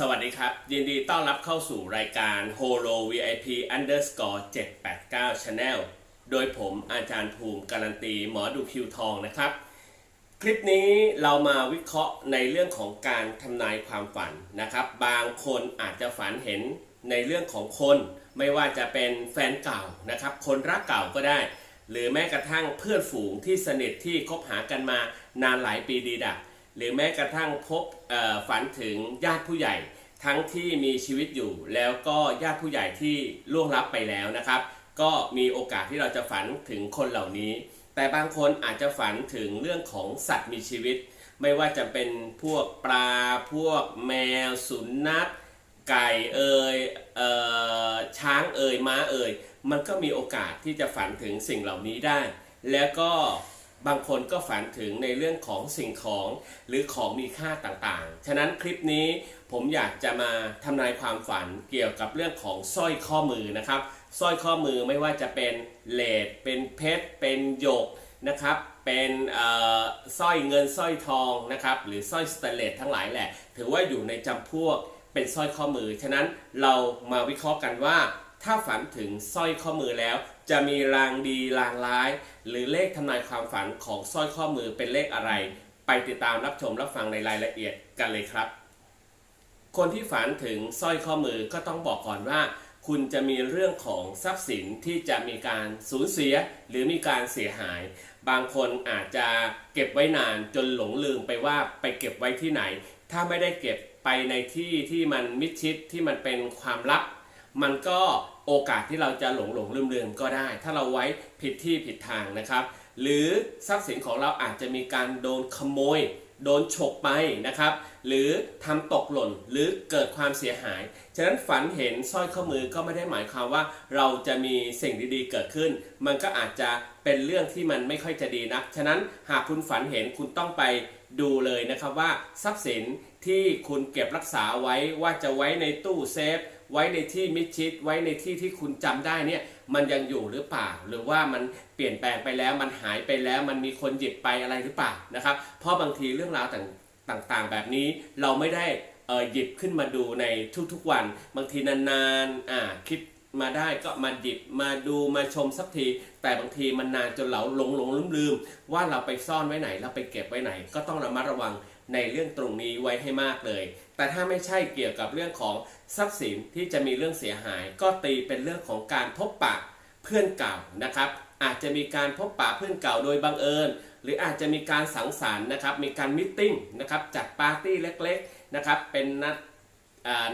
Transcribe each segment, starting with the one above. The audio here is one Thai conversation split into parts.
สวัสดีครับ ยินดีต้อนรับเข้าสู่รายการ Holo VIP Underscore 789 Channel โดยผมอาจารย์ภูมิการันตีหมอดูคิวทองนะครับ คลิปนี้เรามาวิเคราะห์ในเรื่องของการทำนายความฝันนะครับ บางคนอาจจะฝันเห็นในเรื่องของคน ไม่ว่าจะเป็นแฟนเก่านะครับ คนรักเก่าก็ได้ หรือแม้กระทั่งเพื่อนฝูงที่สนิทที่คบหากันมานานหลายปีดีดัก หรือแม้กระทั่งพบฝันถึงญาติผู้ใหญ่ ทั้งที่มีชีวิตอยู่ แล้วก็ญาติผู้ใหญ่ที่ล่วงลับไปแล้วนะครับ ก็มีโอกาสที่เราจะฝันถึงคนเหล่านี้ แต่บางคนอาจจะฝันถึงเรื่องของสัตว์มีชีวิต ไม่ว่าจะเป็นพวกปลาพวกแมว สุนัขไก่เอ่ยเอ่อช้างเอ่ยม้าเอ่ยมันก็มีโอกาสที่จะฝันถึงสิ่งเหล่านี้ได้ แล้วก็ บางคนก็ฝันถึงในเรื่องของสิ่งของหรือของมีค่าต่างๆ ฉะนั้นคลิปนี้ผมอยากจะมาทำนายความฝันเกี่ยวกับเรื่องของสร้อยข้อมือนะครับสร้อยข้อมือไม่ว่าจะเป็นเลดเป็นเพชร เป็นหยกนะครับเป็นสร้อยเงินสร้อยทองนะครับหรือสร้อยสเตเลสทั้งหลายแหละ ถือว่าอยู่ในจำพวกเป็นสร้อยข้อมือ ฉะนั้นเรามาวิเคราะห์กันว่า ถ้าฝันถึงสร้อยข้อมือแล้ว จะมีรางดีรางร้าย หรือเลขทำนายความฝันของสร้อยข้อมือเป็นเลขอะไร ไปติดตามรับชมรับฟังในรายละเอียดกันเลยครับ คนที่ฝันถึงสร้อยข้อมือก็ต้องบอกก่อนว่า คุณจะมีเรื่องของทรัพย์สินที่จะมีการสูญเสียหรือมีการเสียหาย บางคนอาจจะเก็บไว้นานจนหลงลืมไปว่าไปเก็บไว้ที่ไหน ถ้าไม่ได้เก็บไปในที่ที่มันมิดชิดที่มันเป็นความลับ มันก็ โอกาสที่เราจะหลงหลงลืมลืมก็ได้ ถ้าเราไว้ผิดที่ผิดทางนะครับ หรือทรัพย์สินของเราอาจจะมีการโดนขโมย โดนฉกไปนะครับ หรือทำตกหล่นหรือเกิดความเสียหาย ฉะนั้นฝันเห็นสร้อยข้อมือก็ไม่ได้หมายความว่าเราจะมีสิ่งดีๆเกิดขึ้น มันก็อาจจะเป็นเรื่องที่มันไม่ค่อยจะดีนัก ฉะนั้นหากคุณฝันเห็นคุณต้องไปดูเลยนะครับว่าทรัพย์สิน ที่คุณเก็บรักษาไว้ว่าจะไว้ในตู้เซฟ ไว้ในที่มิดชิด ไว้ในที่ที่คุณจำได้เนี่ยมันยังอยู่หรือเปล่า หรือว่ามันเปลี่ยนแปลงไปแล้วมันหายไปแล้ว มันมีคนหยิบไปอะไรหรือเปล่านะครับเพราะบางทีเรื่องราวต่างๆ แบบนี้เราไม่ได้หยิบขึ้นมาดูในทุกๆวัน บางทีนานๆคิดมาได้ก็มาหยิบมาดูมาชมสักที แต่บางทีมันนานจนเราหลงหลงลืมลืมว่าเราไปซ่อนไว้ไหนเราไปเก็บไว้ไหน ก็ต้องระมัดระวัง ในเรื่องตรงนี้ไว้ให้มากเลย แต่ถ้าไม่ใช่เกี่ยวกับเรื่องของทรัพย์สินที่จะมีเรื่องเสียหาย ก็ตีเป็นเรื่องของการพบปะเพื่อนเก่านะครับ อาจจะมีการพบปะเพื่อนเก่าโดยบังเอิญ หรืออาจจะมีการสังสรรค์นะครับ มีการมิทติ้งนะครับ จัดปาร์ตี้เล็กๆนะครับ เป็นนัด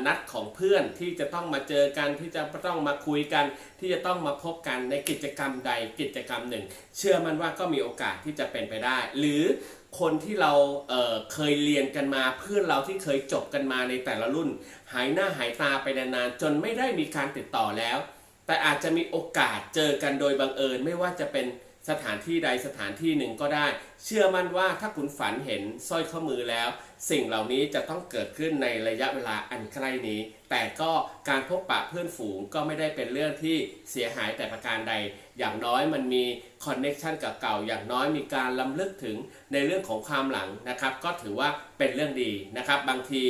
นัดของเพื่อนที่จะต้องมาเจอกันที่จะต้องมาคุยกัน ที่จะต้องมาพบกันในกิจกรรมใดกิจกรรมหนึ่ง เชื่อมันว่าก็มีโอกาสที่จะเป็นไปได้ หรือ คนที่เราเเคยเรียนกันมาเพื่อนเราที่เคยจบกันมาในแต่ละรุ่น หายหน้าหายตาไปนานๆจนไม่ได้มีการติดต่อแล้ว แต่อาจจะมีโอกาสเจอกันโดยบังเอิญไม่ว่าจะเป็น สถานที่ใดสถานที่หนึ่งก็ได้ เชื่อมั่นว่าถ้าคุณฝันเห็นสร้อยข้อมือแล้ว สิ่งเหล่านี้จะต้องเกิดขึ้นในระยะเวลาอันใกล้นี้ แต่ก็การพบปะเพื่อนฝูงก็ไม่ได้เป็นเรื่องที่เสียหายแต่ประการใด อย่างน้อยมันมีคอนเน็ชันกับเก่าอย่างน้อยมีการล้ำลึกถึงในเรื่องของความหลังนะครับ ก็ถือว่าเป็นเรื่องดีนะครับ บางที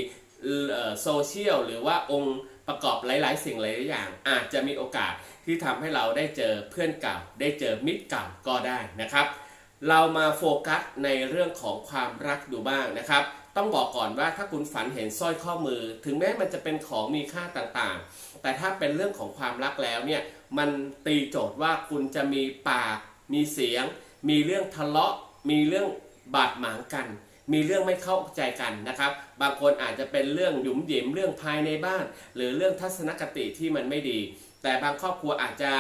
โซเชียลหรือว่าองค์ประกอบหลาย ๆ สิ่งหลายๆอย่างอาจจะมีโอกาส ที่ทำให้เราได้เจอเพื่อนเก่า ได้เจอมิตรเก่าก็ได้นะครับ เรามาโฟกัสในเรื่องของความรักดูบ้างนะครับ ต้องบอกก่อนว่าถ้าคุณฝันเห็นสร้อยข้อมือ ถึงแม้มันจะเป็นของมีค่าต่างๆ แต่ถ้าเป็นเรื่องของความรักแล้วเนี่ยมันตีโจทย์ว่าคุณจะมีปาก มีเสียง มีเรื่องทะเลาะ มีเรื่องบาดหมางกัน มีเรื่องไม่เข้าใจกันนะครับ บางคนอาจจะเป็นเรื่องหยุมหยิมเรื่องภายในบ้าน หรือเรื่องทัศนคติที่มันไม่ดี แต่บางครอบครัวอาจจะ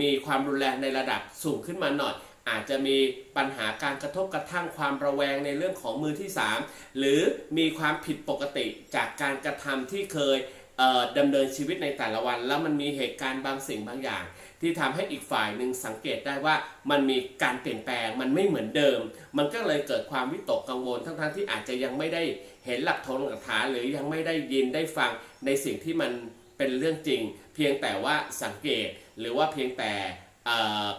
มีความรุนแรงในระดับสูงขึ้นมาหน่อยอาจจะมีปัญหาการกระทบกระทั่งความระแวงในเรื่องของมือที่ 3 หรือมีความผิดปกติจากการกระทำที่เคยเอ่อดำเนินชีวิตในแต่ละวัน แล้วมันมีเหตุการณ์บางสิ่งบางอย่าง ที่ทำให้อีกฝ่ายหนึ่งสังเกตได้ว่ามันมีการเปลี่ยนแปลงมันไม่เหมือนเดิม มันก็เลยเกิดความวิตกกังวลทั้งๆที่อาจจะยังไม่ได้เห็นหลักฐานหลักฐานหรือยังไม่ได้ยินได้ฟังในสิ่งที่มันเป็นเรื่องจริง เพียงแต่ว่าสังเกตหรือว่าเพียงแต่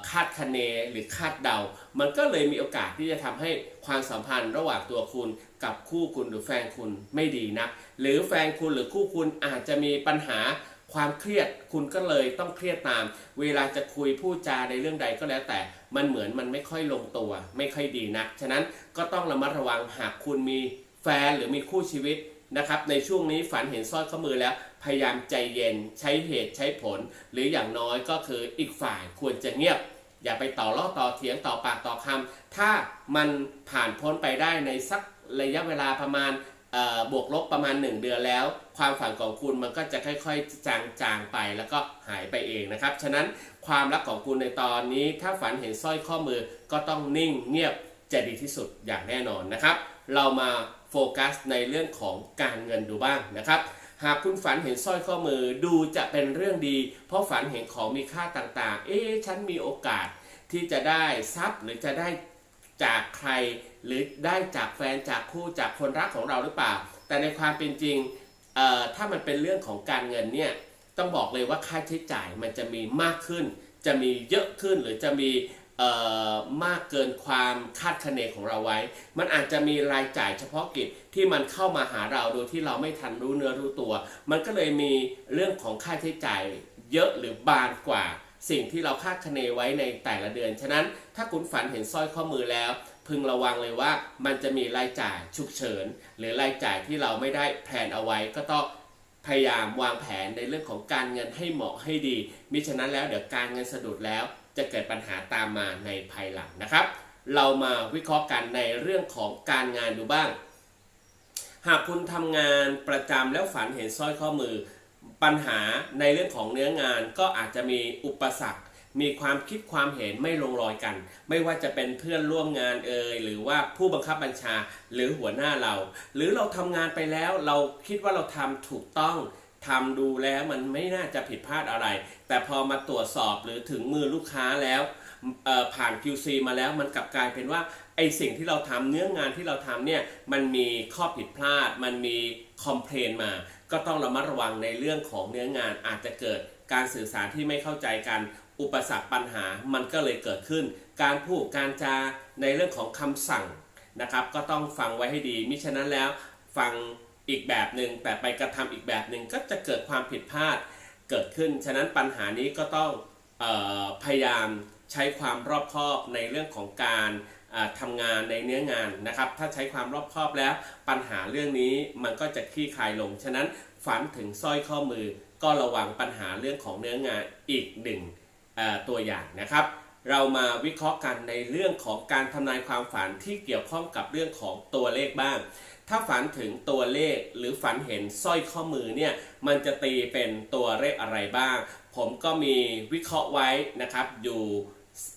คาดคะเนหรือคาดเดา มันก็เลยมีโอกาสที่จะทำให้ความสัมพันธ์ระหว่างตัวคุณกับคู่คุณหรือแฟนคุณไม่ดีนะ หรือแฟนคุณหรือคู่คุณอาจจะมีปัญหา ความเครียดคุณก็เลยต้องเครียดตาม เวลาจะคุยพูดจาในเรื่องใดก็แล้วแต่ มันเหมือนมันไม่ค่อยลงตัว ไม่ค่อยดีนัก ฉะนั้นก็ต้องระมัดระวังหากคุณมีแฟนหรือมีคู่ชีวิตนะครับ ในช่วงนี้ฝันเห็นสร้อยข้อมือแล้ว พยายามใจเย็น ใช้เหตุใช้ผล หรืออย่างน้อยก็คืออีกฝ่ายควรจะเงียบ อย่าไปต่อล้อต่อเถียงต่อปากต่อคำถ้ามันผ่านพ้นไปได้ในสักระยะเวลาประมาณ บวกลบประมาณ 1 เดือนแล้ว ความฝันของคุณมันก็จะค่อยๆ จางๆไปแล้วก็หายไปเองนะครับ ฉะนั้นความรักของคุณในตอนนี้ ถ้าฝันเห็นสร้อยข้อมือก็ต้องนิ่งเงียบจะดีที่สุดอย่างแน่นอนนะครับ เรามาโฟกัสในเรื่องของการเงินดูบ้างนะครับหากคุณฝันเห็นสร้อยข้อมือดูจะเป็นเรื่องดี เพราะฝันเห็นของมีค่าต่างๆ เอ๊ะฉันมีโอกาสที่จะได้ทรัพย์หรือจะได้ จากใครหรือได้จากแฟนจากคู่จากคนรักของเราหรือเปล่า แต่ในความเป็นจริงถ้ามันเป็นเรื่องของการเงินเนี่ยต้องบอกเลยว่าค่าใช้จ่ายมันจะมีมากขึ้น จะมีเยอะขึ้นหรือจะมีมากเกินความคาดคะเนของเราไว้ มันอาจจะมีรายจ่ายเฉพาะกิจที่มันเข้ามาหาเราโดยที่เราไม่ทันรู้เนื้อรู้ตัว มันก็เลยมีเรื่องของค่าใช้จ่ายเยอะหรือบานกว่า สิ่งที่เราคาดคะเนไว้ในแต่ละเดือน ฉะนั้นถ้าคุณฝันเห็นสร้อยข้อมือแล้ว พึงระวังเลยว่ามันจะมีรายจ่ายฉุกเฉิน หรือรายจ่ายที่เราไม่ได้แผนเอาไว้ก็ต้องพยายามวางแผนในเรื่องของการเงินให้เหมาะให้ดีมิฉะนั้นแล้วเดี๋ยวการเงินสะดุดแล้วจะเกิดปัญหาตามมาในภายหลังนะครับ เรามาวิเคราะห์กันในเรื่องของการงานดูบ้าง หากคุณทำงานประจำแล้วฝันเห็นสร้อยข้อมือ ปัญหาในเรื่องของเนื้องานก็อาจจะมีอุปสรรค มีความคิดความเห็นไม่ลงรอยกัน ไม่ว่าจะเป็นเพื่อนร่วมงานเอ่ยหรือว่าผู้บังคับบัญชาหรือหัวหน้าเรา หรือเราทำงานไปแล้วเราคิดว่าเราทำถูกต้องทำดูแล้วมันไม่น่าจะผิดพลาดอะไร แต่พอมาตรวจสอบหรือถึงมือลูกค้าแล้วผ่าน QC มาแล้วมันกลับกลายเป็นว่าไอสิ่งที่เราทำเนื้องานที่เราทำเนี่ยมันมีข้อผิดพลาด มันมี คอมเพลนมา ก็ต้องระมัดระวังในเรื่องของเนื้องานอาจจะเกิดการสื่อสารที่ไม่เข้าใจกัน อุปสรรคปัญหามันก็เลยเกิดขึ้น การพูดการจาในเรื่องของคำสั่งนะครับ ก็ต้องฟังไว้ให้ดี มิฉะนั้นแล้วฟังอีกแบบหนึ่งแต่ไปกระทำอีกแบบหนึ่งก็จะเกิดความผิดพลาดเกิดขึ้น ฉะนั้นปัญหานี้ก็ต้องออพยายามใช้ความรอบคอบในเรื่องของการ ทำงานในเนื้องานนะครับ ถ้าใช้ความรอบคอบแล้วปัญหาเรื่องนี้มันก็จะคลี่คลายลง ฉะนั้นฝันถึงสร้อยข้อมือ ก็ระวังปัญหาเรื่องของเนื้องานอีกหนึ่งตัวอย่างนะครับ เรามาวิเคราะห์กันในเรื่องของการทำนายความฝันที่เกี่ยวข้องกับเรื่องของตัวเลขบ้าง ถ้าฝันถึงตัวเลขหรือฝันเห็นสร้อยข้อมือเนี่ยมันจะตีเป็นตัวเลขอะไรบ้าง ผมก็มีวิเคราะห์ไว้นะครับอยู่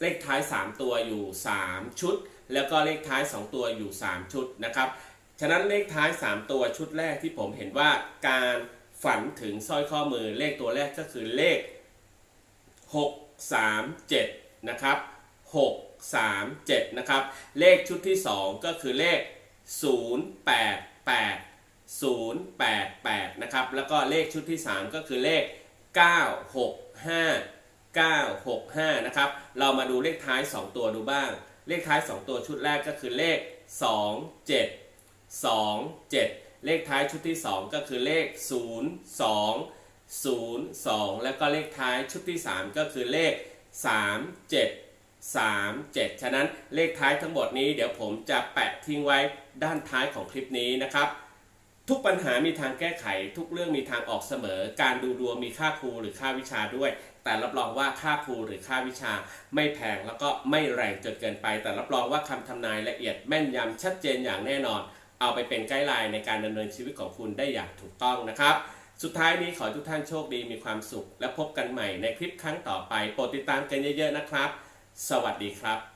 เลขท้าย 3 ตัวอยู่ 3 ชุด แล้วก็เลขท้าย 2 ตัวอยู่ 3 ชุดนะครับ ฉะนั้นเลขท้าย 3 ตัวชุดแรกที่ผมเห็นว่าการฝันถึงสร้อยข้อมือเลขตัวแรกก็คือเลข 6 3 7 นะครับ 6 3 7 นะครับ เลขชุดที่ 2 ก็คือเลข 0 8 8 0 8 8 นะครับ แล้วก็เลขชุดที่ 3 ก็คือเลข 9 9 6 5 นะครับ เรามาดูเลขท้าย 2 ตัวดูบ้าง เลขท้าย 2 ตัวชุดแรกก็คือเลข 2 7 2 7 เลขท้ายชุดที่ 2 ก็คือเลข 0 2 0 2 แล้วก็เลขท้ายชุดที่ 3 ก็คือเลข 3 7 3 7 ฉะนั้นเลขท้ายทั้งหมดนี้เดี๋ยวผมจะแปะทิ้งไว้ด้านท้ายของคลิปนี้นะครับ ทุกปัญหามีทางแก้ไข ทุกเรื่องมีทางออกเสมอ การดูดวงมีค่าครูหรือค่าวิชาด้วย แต่รับรองว่าค่าครูหรือค่าวิชาไม่แพงแล้วก็ไม่แรงจนเกินไป แต่รับรองว่าคำทำนายละเอียดแม่นยำชัดเจนอย่างแน่นอน เอาไปเป็นไกด์ไลน์ในการดำเนินชีวิตของคุณได้อย่างถูกต้องนะครับสุดท้ายนี้ขอทุกท่านโชคดีมีความสุข และพบกันใหม่ในคลิปครั้งต่อไป โปรดติดตามกันเยอะๆนะครับ สวัสดีครับ